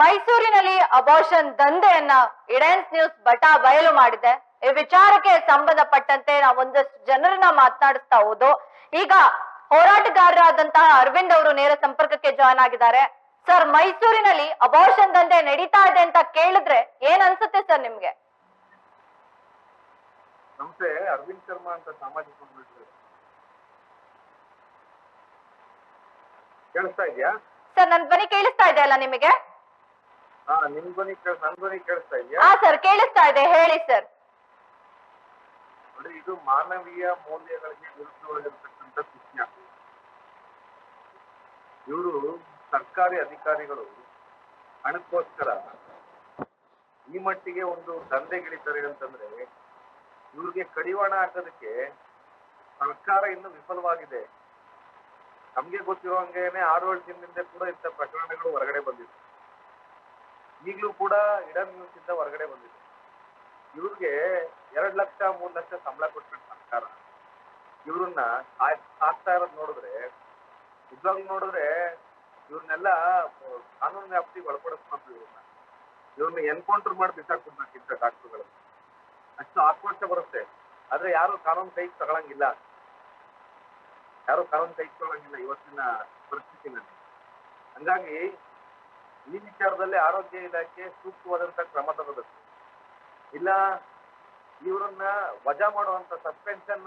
ಮೈಸೂರಿನಲ್ಲಿ abortion ದಂಧೆಯನ್ನ ಇಡೆನ್ಸ್ news ಬಟಾ ಬಯಲು ಮಾಡಿದೆ. ಈ ವಿಚಾರಕ್ಕೆ ಸಂಬಂಧಪಟ್ಟಂತೆ ನಾವು ಒಂದಷ್ಟು ಜನರನ್ನ ಮಾತನಾಡಿಸ್ತಾ ಹೋದು. ಈಗ ಹೋರಾಟಗಾರರಾದಂತಹ ಅರವಿಂದ್ ಅವರು ನೇರ ಸಂಪರ್ಕಕ್ಕೆ ಜಾಯ್ನ್ ಆಗಿದ್ದಾರೆ. ಸರ್ ಮೈಸೂರಿನಲ್ಲಿ ಅಬೋಷನ್ ದಂಧೆ ನಡೀತಾ ಇದೆ ಅಂತ ಕೇಳಿದ್ರೆ ಏನ್ ಅನ್ಸುತ್ತೆ ಸರ್ ನಿಮ್ಗೆ? ನಮಸ್ತೆ ಅರವಿಂದ್ ಶರ್ಮಾ ಅಂತ ಸಾಮಾಜಿಕ. ಕೇಳಿಸ್ತಾ ಇದೆಯಾ? ಸರ್ ನನ್ ಧ್ವನಿ ಕೇಳಿಸ್ತಾ ಇದೆ ಅಲ್ಲ ನಿಮಗೆ? ಹಾ ನಿಮ್ ಧ್ವನಿ ಕೇಳ ನನ್ ಧ್ವನಿ ಕೇಳಿಸ್ತಾ ಇದೆಯಾ? ಹಾ ಸರ್ ಕೇಳಿಸ್ತಾ ಇದೆ. ಹೇಳಿ ಸರ್. ನೋಡಿ ಇದು ಮಾನವೀಯ ಮೌಲ್ಯಗಳಿಗೆ ವಿರುದ್ಧವಾಗಿರ್ತಕ್ಕಂಥ ಕೃತ್ಯ ಇವರು ಸರ್ಕಾರಿ ಅಧಿಕಾರಿಗಳು ಹಣಕ್ಕೋಸ್ಕರ ಈ ಮಟ್ಟಿಗೆ ಒಂದು ದಂಧೆಗಿಳಿತಾರೆ ಅಂತಂದ್ರೆ ಇವ್ರಿಗೆ ಕಡಿವಾಣ ಹಾಕೋದಕ್ಕೆ ಸರ್ಕಾರ ಇನ್ನು ವಿಫಲವಾಗಿದೆ. ನಮ್ಗೆ ಗೊತ್ತಿರೋ ಹಂಗೇನೆ ಆರು ಏಳು ದಿನದಿಂದ ಕೂಡ ಇಂಥ ಪ್ರಕರಣಗಳು ಹೊರಗಡೆ ಈಗಲೂ ಕೂಡ ಇಡನ್ ನ್ಯೂಸ್ ಇಂದ ಹೊರಗಡೆ ಬಂದಿದೆ. ಇವ್ರಿಗೆ ಎರಡ್ ಲಕ್ಷ, ಮೂರ್ ಲಕ್ಷ ಸಂಬಳ ಕೊಟ್ಬಿಟ್ಟು ಸರ್ಕಾರ. ಇವ್ರನ್ನ ಆಗ್ತಾ ಇರೋದ್ ನೋಡಿದ್ರೆ ನಿಜವಾಗ್ ನೋಡಿದ್ರೆ ಇವ್ರನ್ನೆಲ್ಲ ಕಾನೂನು ವ್ಯಾಪ್ತಿಗೆ ಒಳಪಡಿಸ್ಬೇಕು ಇವ್ರನ್ನ. ಇವ್ರನ್ನ ಎನ್ಕೌಂಟರ್ ಮಾಡಿ ಬಿಸಾಕ್ಬಿಡ್ಬೇಕಿಂತ ಡಾಕ್ಟರ್ಗಳು. ಅಷ್ಟು ಆಕ್ರೋಶ ಬರುತ್ತೆ. ಆದ್ರೆ ಯಾರು ಕಾನೂನು ಕೈಗೆ ತಗೊಳಂಗಿಲ್ಲ. ಯಾರು ಕಾನೂನು ಕೈ ತಗೊಳಂಗಿಲ್ಲ ಇವತ್ತಿನ ಪರಿಸ್ಥಿತಿನಲ್ಲಿ. ಹಂಗಾಗಿ ಈ ವಿಚಾರದಲ್ಲಿ ಆರೋಗ್ಯ ಇಲಾಖೆ ಸೂಕ್ತವಾದಂತ ಕ್ರಮ ತಗೋಬೇಕು. ಇಲ್ಲ ಇವರನ್ನ ವಜಾ ಮಾಡುವಂತ ಸಸ್ಪೆನ್ಷನ್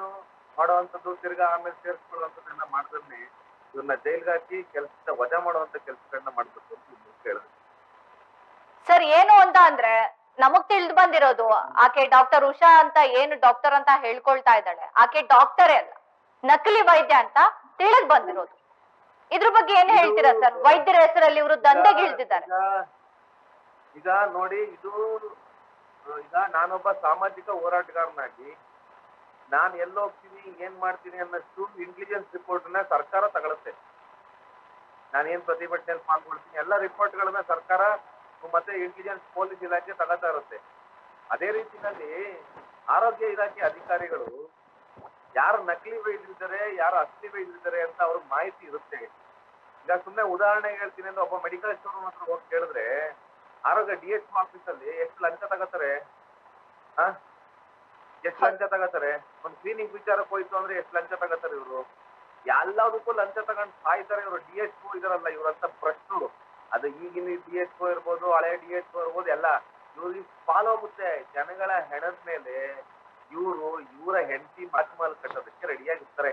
ಮಾಡುವಂತದ್ದು ತಿರ್ಗಾ ಆಮೇಲೆ ಸೇರಿಸ್ಕೊಳ್ಳುವಂತದನ್ನ ಮಾಡಿದ್ರೆ ಇವ್ರನ್ನ ಜೈಲ್ಗೆ ಹಾಕಿ ಕೆಲಸದ ವಜಾ ಮಾಡುವಂತ ಕೆಲಸಗಳನ್ನ ಮಾಡಬೇಕು ಅಂತ ಹೇಳಿದ್ರು ಸರ್, ಏನು ಅಂತ ಅಂದ್ರೆ ನಮಗ್ ತಿಳಿದು ಬಂದಿರೋದು ಆಕೆ ಡಾಕ್ಟರ್ ಉಷಾ ಅಂತ ಏನು ಡಾಕ್ಟರ್ ಅಂತ ಹೇಳ್ಕೊಳ್ತಾ ಇದ್ದಾಳೆ. ಆಕೆ ಡಾಕ್ಟರೇ ಅಲ್ಲ, ನಕಲಿ ವೈದ್ಯ ಅಂತ ತಿಳಿದ್ ಬಂದಿರೋದು. ಇದ್ರ ಬಗ್ಗೆ ಏನ್ ಹೇಳ್ತೀರಾ ಸರ್? ವೈದ್ಯರ ಹೆಸರಲ್ಲಿ ಇವರು ದಂಧೆಗೆ ಇಳ್ದಿದ್ದಾರೆ. ಈಗ- ನೋಡಿ, ಇದು ಈಗ ನಾನೊಬ್ಬ ಸಾಮಾಜಿಕ ಹೋರಾಟಗಾರನಾಗಿ, ನಾನ್ ಎಲ್ಲಿ ಹೋಗ್ತೀನಿ ಏನ್ ಮಾಡ್ತೀನಿ ಅನ್ನಷ್ಟು ಇಂಟೆಲಿಜೆನ್ಸ್ ರಿಪೋರ್ಟ್ನ ಸರ್ಕಾರ ತಗೊಳುತ್ತೆ. ನಾನೇನ್ ಪ್ರತಿಭಟನೆಯಲ್ಲಿ ಪಾಲ್ಗೊಳ್ತೀನಿ, ಎಲ್ಲ ರಿಪೋರ್ಟ್ ಗಳನ್ನ ಸರ್ಕಾರ ಮತ್ತೆ ಇಂಟೆಲಿಜೆನ್ಸ್ ಪೊಲೀಸ್ ಇಲಾಖೆ ತಗೋತಾ ಇರುತ್ತೆ. ಅದೇ ರೀತಿಯಲ್ಲಿ ಆರೋಗ್ಯ ಇಲಾಖೆ ಅಧಿಕಾರಿಗಳು ಯಾರು ನಕಲಿ ವೈದ್ಯರಿದ್ದಾರೆ, ಯಾರು ಅಸಲಿ ವೈದ್ಯರಿದ್ದಾರೆ ಅಂತ ಅವ್ರಿಗೆ ಮಾಹಿತಿ ಇರುತ್ತೆ. ಈಗ ಸುಮ್ಮನೆ ಉದಾಹರಣೆ ಹೇಳ್ತೀನಿ ಅಂದ್ರೆ ಒಬ್ಬ ಮೆಡಿಕಲ್ ಸ್ಟೋರ್ ಹತ್ರ ಹೋಗಿ ಕೇಳಿದ್ರೆ, ಆರೋಗ್ಯ ಡಿ ಎಚ್ ಆಫೀಸ್ ಅಲ್ಲಿ ಎಷ್ಟು ಲಂಚ ತಗೋತಾರೆ? ಹಾ ಎಷ್ಟು ಲಂಚ ತಗೋತಾರೆ? ಒಂದ್ ಕ್ಲೀನಿಕ್ ವಿಚಾರಕ್ಕೆ ಹೋಯ್ತು ಅಂದ್ರೆ ಎಷ್ಟು ಲಂಚ ತಗೋತಾರೆ ಇವರು? ಎಲ್ಲದಕ್ಕೂ ಲಂಚ ತಗೊಂಡ್ ಸಾಯ್ತಾರೆ ಇವರು. ಡಿ ಎಚ್ ಇದಾರಲ್ಲ ಇವ್ರಂತ ಪ್ರಶ್ನರು ಅದು ಈಗಿನ ಡಿ ಎಚ್ ಇರ್ಬೋದು, ಹಳೆ ಡಿ ಎಚ್ ಇರ್ಬೋದು, ಎಲ್ಲ. ಇವ್ರಿಗೆ ಫಾಲೋ ಆಗುತ್ತೆ. ಜನಗಳ ಹೆಣದ ಮೇಲೆ ಇವರು, ಇವರ ಹೆಂಡತಿ ಮಾತು ಕಟ್ಟೋದಕ್ಕೆ ರೆಡಿಯಾಗಿರ್ತಾರೆ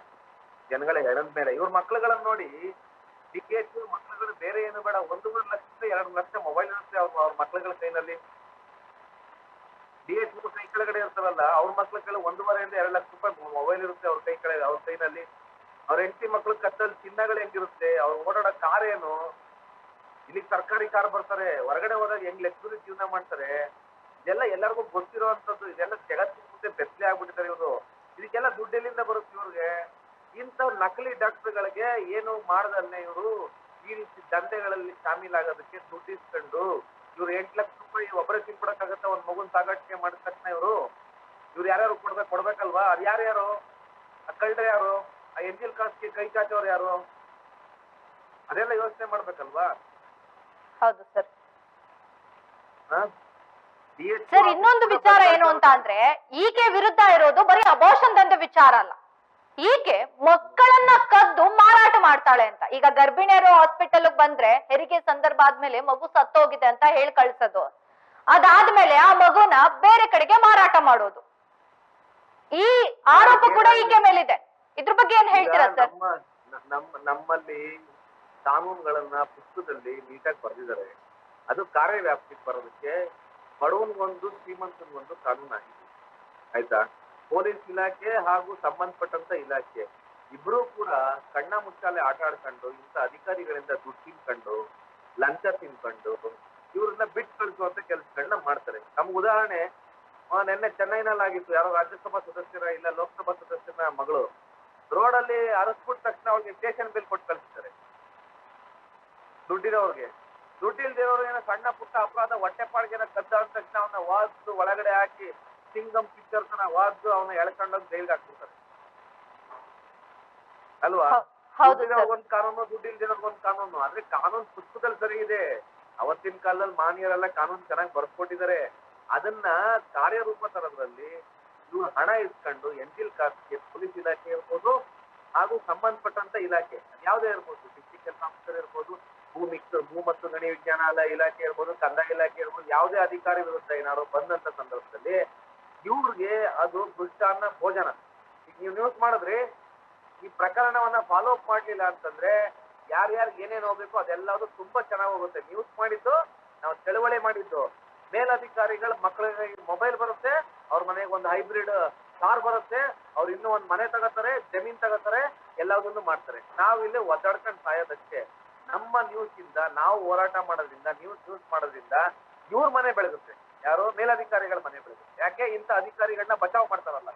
ಜನಗಳ ಹೆಣದ ಮೇಲೆ ಇವ್ರ ಮಕ್ಳುಗಳನ್ನ ನೋಡಿ ಡಿ ಎಚ್ ಮಕ್ಳುಗಳು ಬೇರೆ ಏನು ಬೇಡ. ಒಂದೂವರೆ ಲಕ್ಷದಿಂದ ಎರಡು ಲಕ್ಷ ಮೊಬೈಲ್ ಇರುತ್ತೆ ಅವ್ರ ಅವ್ರ ಮಕ್ಳುಗಳ ಕೈನಲ್ಲಿ. ಡಿ ಎಚ್ ಕೈ ಕೆಳಗಡೆ ಇರ್ತಾರಲ್ಲ ಅವ್ರ ಮಕ್ಳ ಕೈಲಿ ಒಂದೂವರೆಯಿಂದ ಎರಡು ಲಕ್ಷ ರೂಪಾಯಿ ಮೊಬೈಲ್ ಇರುತ್ತೆ ಅವ್ರ ಕೈ ಕೆಳಗೆ, ಅವ್ರ ಕೈನಲ್ಲಿ. ಅವ್ರ ಹೆಂಡತಿ ಮಕ್ಳ ಕತ್ತಲ್ ಚಿನ್ನಗಳು ಹೆಂಗಿರುತ್ತೆ, ಅವ್ರು ಓಡಾಡೋ ಕಾರ್ ಏನು? ಇಲ್ಲಿ ಸರ್ಕಾರಿ ಕಾರ್ ಬರ್ತಾರೆ, ಹೊರಗಡೆ ಹೋದಾಗ ಹೆಂಗ್ ಲೆಕ್ಕದಲ್ಲಿ ಜೀವನ ಮಾಡ್ತಾರೆ? ಇದೆಲ್ಲ ಎಲ್ಲರಿಗೂ ಗೊತ್ತಿರುವಂತದ್ದು ಇದೆಲ್ಲ ಜಗತ್ತಿನ ಮುಂದೆ ಬೆತ್ತಲೆ ಆಗ್ಬಿಟ್ಟಿದ್ದಾರೆ ಇವರು. ಇದಕ್ಕೆಲ್ಲ ದುಡ್ಡು ಎಲ್ಲಿಂದ ಬರುತ್ತೆ ಇವ್ರಿಗೆ. ಇಂಥ ನಕಲಿ ಡಾಕ್ಟರ್ಗಳಿಗೆ ಏನು ಮಾಡದಲ್ಲೇ ಇವರು? ಈ ರೀತಿ ದಂಧೆಗಳಲ್ಲಿ ಶಾಮೀಲಾಗೋದಕ್ಕೆ ದುಡ್ಡು ಇಸ್ಕೊಂಡು ಇವ್ರು ಎಂಟು ಲಕ್ಷ ರೂಪಾಯಿ ಒಬ್ಬರೇ ಕೊಡಕ್ಕಾಗತ್ತ ಒಂದ್ ಮಗುನ್ ಸಾಗಾಣಿಕೆ ಮಾಡಿದ ತಕ್ಷಣ ಇವರು? ಇವ್ರು ಯಾರ್ಯಾರು ಕೊಡ್ಬೇಕು ಕೊಡ್ಬೇಕಲ್ವಾ? ಅದು ಯಾರ್ಯಾರು ಆ ಕಳ್ಳರು ಯಾರು? ಆ ಎಂಜಿಲ್ ಕಾಸ್ಗೆ ಕೈ ಚಾಚೋರು ಯಾರು? ಅದೆಲ್ಲ ಯೋಚನೆ ಮಾಡ್ಬೇಕಲ್ವಾ? ಹೌದು ಸರ್. ಹಾ? ಸರ್ ಇನ್ನೊಂದು ವಿಚಾರ ಏನು ಅಂತ ಅಂದ್ರೆ ಈಕೆ ವಿರುದ್ಧ ಇರೋದು ಬರೀ ಅಬೋಷನ್ ದಂತ ವಿಚಾರ ಅಲ್ಲ. ಈಕೆ ಮಕ್ಕಳನ್ನ ಕದ್ದು ಮಾರಾಟ ಮಾಡ್ತಾಳೆ ಅಂತ. ಈಗ ಗರ್ಭಿಣಿಯರು ಹಾಸ್ಪಿಟಲ್ ಬಂದ್ರೆ ಹೆರಿಗೆ ಸಂದರ್ಭ ಆದ್ಮೇಲೆ ಮಗು ಸತ್ತೋಗಿದೆ ಅಂತ ಹೇಳಿ ಕಳ್ಸೋದು. ಅದಾದ್ಮೇಲೆ ಆ ಮಗುನ ಬೇರೆ ಕಡೆಗೆ ಮಾರಾಟ ಮಾಡೋದು. ಈ ಆರೋಪ ಕೂಡ ಈಕೆ ಮೇಲಿದೆ. ಇದ್ರ ಬಗ್ಗೆ ಏನ್ ಹೇಳ್ತೀರಾ ಸರ್ ನಮ್ಮಲ್ಲಿ ಕಾನೂನುಗಳನ್ನ ಪುಸ್ತಕದಲ್ಲಿ ನೀಟಾಗಿ ಬರೆದಿದ್ದಾರೆ. ಅದು ಕಾರ್ಯವ್ಯಾಪ್ತಿಗೆ ಬರೋದಕ್ಕೆ ಬಡವನಿಗೊಂದು ಶ್ರೀಮಂತನಿಗೊಂದು ಕಾನೂನು ಆಗಿದೆ. ಆಯ್ತಾ? ಪೊಲೀಸ್ ಇಲಾಖೆ ಹಾಗೂ ಸಂಬಂಧಪಟ್ಟಂತ ಇಲಾಖೆ ಇಬ್ರು ಕೂಡ ಕಣ್ಣ ಮುಚ್ಚಾಲೆ ಆಟ ಆಡ್ಕೊಂಡು, ಇಂಥ ಅಧಿಕಾರಿಗಳಿಂದ ದುಡ್ಡು ತಿನ್ಕೊಂಡು, ಲಂಚ ತಿನ್ಕೊಂಡು, ಇವ್ರನ್ನ ಬಿಟ್ಟು ಕಳಿಸುವಂತ ಕೆಲಸಗಳನ್ನ ಮಾಡ್ತಾರೆ. ನಮ್ಗೆ ಉದಾಹರಣೆ ನೆನ್ನೆ ಚೆನ್ನೈನಲ್ಲಿ ಆಗಿತ್ತು. ಯಾರೋ ರಾಜ್ಯಸಭಾ ಸದಸ್ಯರ ಇಲ್ಲ ಲೋಕಸಭಾ ಸದಸ್ಯರ ಮಗಳು. ರೋಡಲ್ಲಿ ಅರಸ್ಬಿಟ್ಟ ತಕ್ಷಣ ಅವ್ರಿಗೆ ಸ್ಟೇಷನ್ ಬಿಲ್ ಕೊಟ್ಟು ಕಳಿಸ್ತಾರೆ. ದುಡ್ಡಿರೋರ್ಗೆ. ದುಡ್ಡಿಲ್ದಿರೋರು ಏನೋ ಸಣ್ಣ ಪುಟ್ಟ ಅಪರಾಧ ಹೊಟ್ಟೆಪಾಡ್ಗೆನ ಕದ್ದ ಅಂದ ತಕ್ಷಣ ಅವನ್ನ ವಾದ್ದು ಒಳಗಡೆ ಹಾಕಿ ಸಿಂಗಮ್ ಪಿಕ್ಚರ್ನ ವಾದ್ದು ಅವನ್ನ ಎಳ್ಕೊಂಡೋಗಿ ಜೈಲ್ಗೆ ಹಾಕ್ಬಿಡ್ತಾರೆ. ಅಲ್ವಾ? ಒಂದ್ ಕಾನೂನು ದುಡ್ಡಿಲ್ದಿರೋರ್ಗ್ ಒಂದ್ ಕಾನೂನು. ಆದ್ರೆ ಕಾನೂನು ಪುಸ್ತಕದಲ್ಲಿ ಸರಿ ಇದೆ. ಅವತ್ತಿನ ಕಾಲದಲ್ಲಿ ಮಾನ್ಯರೆಲ್ಲ ಕಾನೂನು ಚೆನ್ನಾಗಿ ಬರ್ಕೊಟ್ಟಿದ್ದಾರೆ ಅದನ್ನ ಕಾರ್ಯರೂಪ ತರೋದ್ರಲ್ಲಿ ಇವ್ರು ಹಣ ಇಸ್ಕೊಂಡು ಎಂಜಿಲ್ ಕಾಸ್ಗೆ ಪೊಲೀಸ್ ಇಲಾಖೆ ಇರ್ಬೋದು ಹಾಗೂ ಸಂಬಂಧಪಟ್ಟಂತ ಇಲಾಖೆ ಯಾವುದೇ ಇರ್ಬೋದು ಡಿಸ್ಟಿಕ್ ಹೆಲ್ತ್ ಆಫೀಸರ್ ಇರ್ಬೋದು ಭೂ ಮಿಕ್ಸ್ ಭೂ ಮತ್ತು ಗಣಿ ವಿಜ್ಞಾನಾಲಯ ಇಲಾಖೆ ಇರ್ಬೋದು, ಕಂದಾಯ ಇಲಾಖೆ ಇರ್ಬೋದು, ಯಾವುದೇ ಅಧಿಕಾರಿ ವಿರುದ್ಧ ಏನಾದ್ರು ಬಂದಂತ ಸಂದರ್ಭದಲ್ಲಿ ಇವ್ರಿಗೆ ಅದು ದುಷ್ಟಾನ್ನ ಭೋಜನ. ಈಗ ನೀವು ನ್ಯೂಸ್ ಮಾಡಿದ್ರಿ, ಈ ಪ್ರಕರಣವನ್ನ ಫಾಲೋ ಅಪ್ ಮಾಡ್ಲಿಲ್ಲ ಅಂತಂದ್ರೆ ಯಾರ್ಯಾರು ಏನೇನ್ ಹೋಗ್ಬೇಕು ಅದೆಲ್ಲದು ತುಂಬಾ ಚೆನ್ನಾಗಿ ಹೋಗುತ್ತೆ. ನ್ಯೂಸ್ ಮಾಡಿದ್ದು, ನಾವು ಚಳವಳಿ ಮಾಡಿದ್ದು. ಮೇಲಧಿಕಾರಿಗಳ ಮಕ್ಕಳಿಗೆ ಮೊಬೈಲ್ ಬರುತ್ತೆ, ಅವ್ರ ಮನೆಗೆ ಒಂದು ಹೈಬ್ರಿಡ್ ಕಾರ್ ಬರುತ್ತೆ, ಅವ್ರು ಇನ್ನೂ ಒಂದ್ ಮನೆ ತಗೋತಾರೆ, ಜಮೀನ್ ತಗೋತಾರೆ, ಎಲ್ಲದನ್ನು ಮಾಡ್ತಾರೆ. ನಾವು ಇಲ್ಲಿ ಒದ್ದಾಡ್ಕೊಂಡು ಸಾಯೋದಷ್ಟೇ. ನಮ್ಮ ನ್ಯೂಸ್ ಇಂದ ನಾವು ಹೋರಾಟ ಮಾಡೋದ್ರಿಂದ ನ್ಯೂಸ್ ಯೂಸ್ ಮಾಡೋದ್ರಿಂದ ಇವ್ರ ಮನೆ ಬೆಳಗುತ್ತೆ. ಯಾರೋ ಮೇಲಧಿಕಾರಿಗಳ ಮನೆ ಬೆಳಗುತ್ತೆ. ಯಾಕೆ? ಇಂಥ ಅಧಿಕಾರಿಗಳನ್ನ ಬಚಾವ್ ಮಾಡ್ತಾರಲ್ಲ.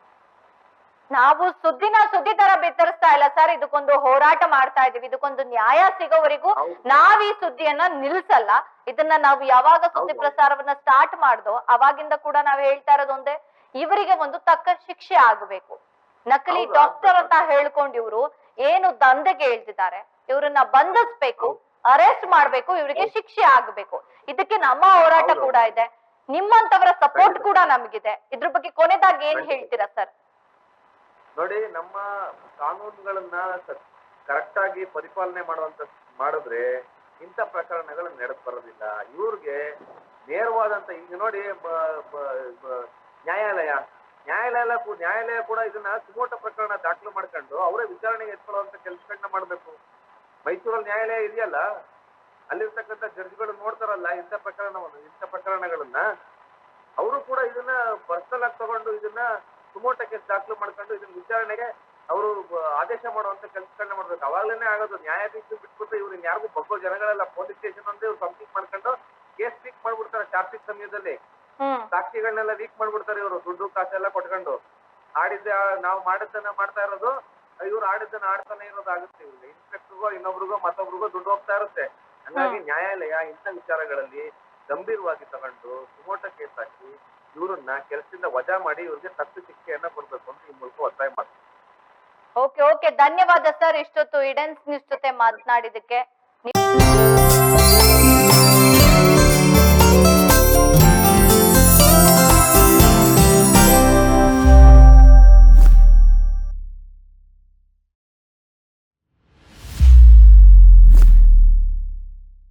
ನಾವು ಸುದ್ದಿನ ಸುದ್ದಿ ತರ ಬಿತ್ತರಿಸ್ತಾ ಇಲ್ಲ ಸರ್. ಇದಕ್ಕೊಂದು ಹೋರಾಟ ಮಾಡ್ತಾ ಇದೀವಿ. ಇದಕ್ಕೊಂದು ನ್ಯಾಯ ಸಿಗೋವರೆಗೂ. ನಾವ್ ಈ ಸುದ್ದಿಯನ್ನ ನಿಲ್ಸಲ್ಲ. ಇದನ್ನ ನಾವು ಯಾವಾಗ ಸುದ್ದಿ ಪ್ರಸಾರವನ್ನ ಸ್ಟಾರ್ಟ್ ಮಾಡ್ದೋ ಅವಾಗಿಂದ ಕೂಡ ನಾವ್ ಹೇಳ್ತಾ ಇರೋದೊಂದೇ ಒಂದೇ. ಇವರಿಗೆ ಒಂದು ತಕ್ಕ ಶಿಕ್ಷೆ ಆಗ್ಬೇಕು. ನಕಲಿ ಡಾಕ್ಟರ್ ಅಂತ ಹೇಳ್ಕೊಂಡು ಇವರು ಏನು ದಂಧೆಗೆ ಹೇಳ್ತಿದ್ದಾರೆ. ಇವ್ರನ್ನ ಬಂಧಿಸ್ಬೇಕು ಅರೆಸ್ಟ್ ಮಾಡ್ಬೇಕು ಇವರಿಗೆ ಶಿಕ್ಷೆ ಆಗ್ಬೇಕು. ಇದಕ್ಕೆ ನಮ್ಮ ಹೋರಾಟ ಕೂಡ ಇದೆ. ನಿಮ್ಮಂತವರ ಸಪೋರ್ಟ್ ಕೂಡ ನಮಗಿದೆ. ಇದ್ರ ಬಗ್ಗೆ ಕೊನೆದಾಗಿ ಏನ್. ಹೇಳ್ತೀರಾ ಸರ್ ನೋಡಿ ನಮ್ಮ ಕಾನೂನುಗಳನ್ನ ಕರೆಕ್ಟ್ ಆಗಿ ಪರಿಪಾಲನೆ ಮಾಡುವಂತ ಮಾಡಿದ್ರೆ ಇಂಥ ಪ್ರಕರಣಗಳು ನಡೆದ್ ಬರೋದಿಲ್ಲ. ಇವ್ರಿಗೆ ನೇರವಾದಂತ ಈಗ ನೋಡಿ ನ್ಯಾಯಾಲಯ. ನ್ಯಾಯಾಲಯ ನ್ಯಾಯಾಲಯ ಕೂಡ ಇದನ್ನ ಸುಮೋಟ ಪ್ರಕರಣ ದಾಖಲು ಮಾಡ್ಕೊಂಡು ಅವರೇ ವಿಚಾರಣೆಗೆ ಎತ್ಕೊಳ್ಳುವಂತ ಕೆಲಸಗಳನ್ನ ಮಾಡ್ಬೇಕು. ಮೈಸೂರಲ್ಲಿ ನ್ಯಾಯಾಲಯ ಇದೆಯಲ್ಲ? ಅಲ್ಲಿರ್ತಕ್ಕಂಥ ಜಡ್ಜ್ಗಳು ನೋಡ್ತಾರಲ್ಲ ಇಂಥ ಪ್ರಕರಣವನ್ನು ಇಂಥ ಪ್ರಕರಣಗಳನ್ನ. ಅವರು ಕೂಡ ಇದನ್ನ ಪರ್ಸನಲ್ ಆಗಿ ತಗೊಂಡು ಇದನ್ನ ಸುಮೋಟ ಕೇಸ್ ದಾಖಲು ಮಾಡ್ಕೊಂಡು ಇದನ್ನ ವಿಚಾರಣೆಗೆ ಅವರು ಆದೇಶ ಮಾಡುವಂತ ಕೆಲಸಗಳನ್ನ ಮಾಡ್ಬೇಕು. ಅವಾಗ್ಲೇನೆ ಆಗೋದು. ನ್ಯಾಯಾಧೀಶರು ಬಿಟ್ಬಿಟ್ಟು ಇವ್ರು ಯಾರಿಗೂ ಬಗ್ಗೋ ಜನಗಳೆಲ್ಲ. ಪೊಲೀಸ್ ಸ್ಟೇಷನ್ ಅಂದ್ರೆ ಇವ್ರು ಕಂಪ್ಲೀಟ್ ಮಾಡ್ಕೊಂಡು ಕೇಸ್ ವೀಕ್ ಮಾಡ್ಬಿಡ್ತಾರೆ ಟ್ರಾಫಿಕ್ ಸಮಯದಲ್ಲಿ. ಸಾಕ್ಷಿಗಳನ್ನೆಲ್ಲ ವೀಕ್ ಮಾಡ್ಬಿಡ್ತಾರೆ ಇವರು. ದುಡ್ಡು ಕಾಸೆಲ್ಲ ಕೊಟ್ಕೊಂಡು. ಆಡಿದ್ದ ನಾವು ಮಾಡಿದ್ದನ್ನ ಮಾಡ್ತಾ ಇರೋದು ಇವ್ರು ಆಡಿದ್ದನ್ನ ಆಡ್ತಾನೆ ಇರೋದಾಗುತ್ತೆ ಇವ್ರಿಗೆ ಇನ್ಸ್ಪೆಕ್ಟರ್ಗೋ ಇನ್ನೊಬ್ರಿಗೋ ಮತ್ತೊಬ್ರಿಗೋ ದುಡ್ಡು ಹೋಗ್ತಾ ಇರುತ್ತೆ. ಹಂಗಾಗಿ ನ್ಯಾಯಾಲಯ ಇಂಥ ವಿಚಾರಗಳಲ್ಲಿ ಗಂಭೀರವಾಗಿ ತಗೊಂಡು ಸುಮೋಟ ಕೇಸ್ ಹಾಕಿ ಇವ್ರನ್ನ ಕೆಲಸದಿಂದ ವಜಾ ಮಾಡಿ ಇವ್ರಿಗೆ ತಪ್ಪು ಶಿಕ್ಷೆಯನ್ನ ಕೊಡ್ಬೇಕು ಅಂತ ಈ ಮೂಲಕ ಒತ್ತಾಯ ಮಾಡ್ತಾರೆ ಓಕೆ ಓಕೆ. ಧನ್ಯವಾದ ಸರ್ ಇಷ್ಟೊತ್ತು ಇಡೆನ್ಸ್ ನ್ಯೂಸ್ ಜೊತೆ ಮಾತನಾಡಿದಕ್ಕೆ